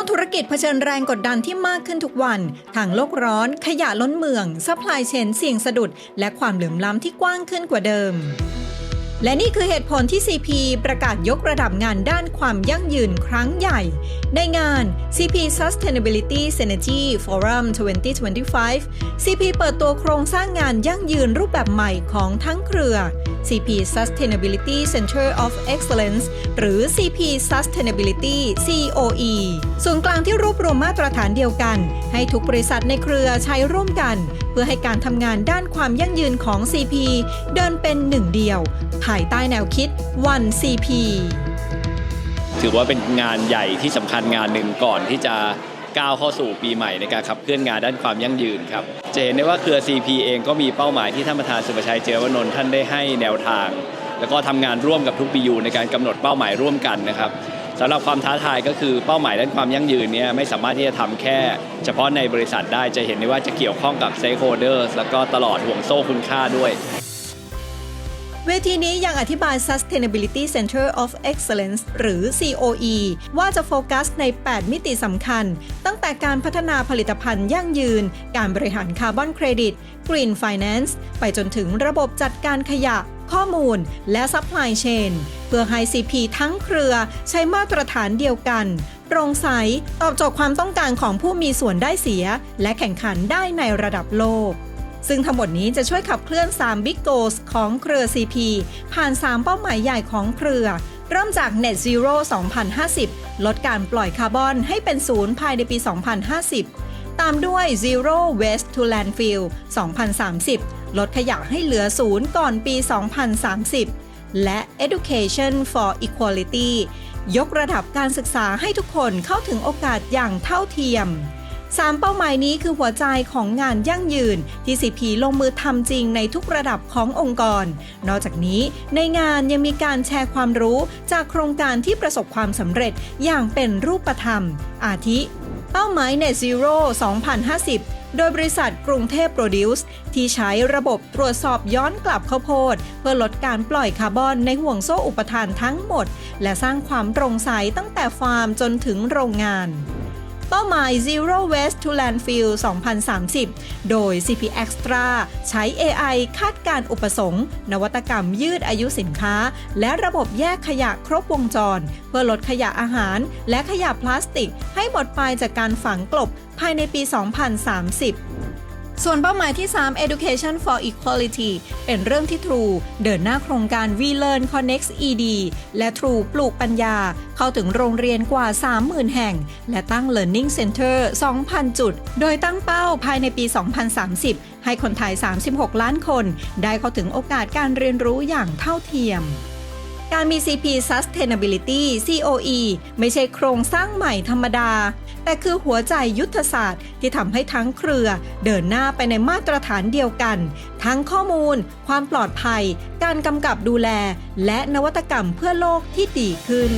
กธุรกิจเผชิญแรงกดดันที่มากขึ้นทุกวัน ทางโลกร้อน ขยะล้นเมืองซัพพลายเชนเสี่ยงสะดุด และความเหลื่อมล้ำที่กว้างขึ้นกว่าเดิม และนี่คือเหตุผลที่ CP ประกาศยกระดับงานด้านความยั่งยืนครั้งใหญ่ ในงาน CP Sustainability Synergy Forum 2025 CP เปิดตัวโครงสร้างงานยั่งยืนรูปแบบใหม่ของทั้งเครือ CP Sustainability Center of Excellence หรือ CP Sustainability COE ศูนย์กลางที่รวบรวมมาตรฐานเดียวกัน ให้ทุกบริษัทในเครือใช้ร่วมกัน พื่อให้การทำงานด้านความยั่งยืนของ CP เดินเป็นหนึ่งเดียว ภายใต้แนวคิด One CP ถือว่าเป็นงานใหญ่ที่สำคัญงานหนึ่งก่อนที่จะก้าวเข้าสู่ปีใหม่ในการขับเคลื่อนงานด้านความยั่งยืนครับจะเห็นได้ว่าเครือ CP เองก็มีเป้าหมายที่ท่านประธานสุประชัยเจรวนนท์ท่านได้ให้แนวทาง แล้วก็ทำงานร่วมกับทุก BU ในการกำหนดเป้าหมายร่วมกันนะครับ สำหรับความท้าทายก็คือเป้าหมายด้านความยั่งยืนเนี่ยไม่สามารถที่จะทำแค่ เฉพาะในบริษัทได้จะเห็นได้ว่าจะเกี่ยวข้องกับ stakeholders แล้วก็ตลอดห่วงโซ่คุณค่าด้วย เวทีนี้ยังอธิบาย Sustainability Center of Excellence หรือ COE ว่าจะโฟกัสใน 8 มิติสำคัญ ตั้งแต่การพัฒนาผลิตภัณฑ์ยั่งยืน การบริหารคาร์บอนเครดิต Green Finance ไปจนถึงระบบจัดการขยะ ข้อมูล และ Supply Chain เพื่อให้ CP ทั้งเครือใช้มาตรฐานเดียวกันโปร่งใส ตอบโจทย์ความต้องการของผู้มีส่วนได้เสีย และแข่งขันได้ในระดับโลก ซึ่งทั้งหมดนี้จะช่วยขับเคลื่อน 3 Big Goals ของเครือ CP ผ่าน 3 เป้าหมายใหญ่ของเครือ เริ่มจาก Net Zero 2050 ลดการปล่อยคาร์บอนให้เป็นศูนย์ภายในปี 2050 ตามด้วย Zero Waste to Landfill 2030 ลดขยะให้เหลือศูนย์ก่อนปี 2030 และ Education for Equality ยกระดับการศึกษาให้ทุกคนเข้าถึงโอกาสอย่างเท่าเทียม สามเป้าหมายนี้คือหัวใจของงานยั่งยืน ที่สีพีลงมือทำจริงในทุกระดับขององค์กร นอกจากนี้ในงานยังมีการแชร์ความรู้จากโครงการที่ประสบความสำเร็จอย่างเป็นรูปธรรม อาทิ เป้าหมาย Net Zero 2050โดยบริษัทกรุงเทพโปรดิวส์ที่ใช้ระบบตรวจสอบย้อนกลับข้าวโพด เพื่อลดการปล่อยคาร์บอนในห่วงโซ่อุปทานทั้งหมด และสร้างความโปร่งใสตั้งแต่ฟาร์มจนถึงโรงงาน เป้าหมาย Zero Waste to Landfill 2030 โดย CP Extra ใช้ AI คาดการอุปสงค์ นวัตกรรมยืดอายุสินค้า และระบบแยกขยะครบวงจร เพื่อลดขยะอาหาร และขยะพลาสติก ให้หมดไปจากการฝังกลบภายในปี 2030 ส่วนเป้าหมายที่ 3 Education for Equality เป็นเรื่องที่ True เดินหน้าโครงการ We Learn Connect ED และ True ปลูกปัญญา เข้าถึงโรงเรียนกว่า 30,000 แห่ง และตั้ง Learning Center 2,000 จุด โดยตั้งเป้าภายในปี 2030 ให้คนไทย 36 ล้านคน ได้เข้าถึงโอกาสการเรียนรู้อย่างเท่าเทียม การมี CP Sustainability COE ไม่ใช่โครงสร้างใหม่ธรรมดา แต่คือหัวใจยุทธศาสตร์ที่ทำให้ทั้งเครือเดินหน้าไปในมาตรฐานเดียวกัน ทั้งข้อมูล ความปลอดภัย การกำกับดูแล และนวัตกรรมเพื่อโลกที่ดีขึ้น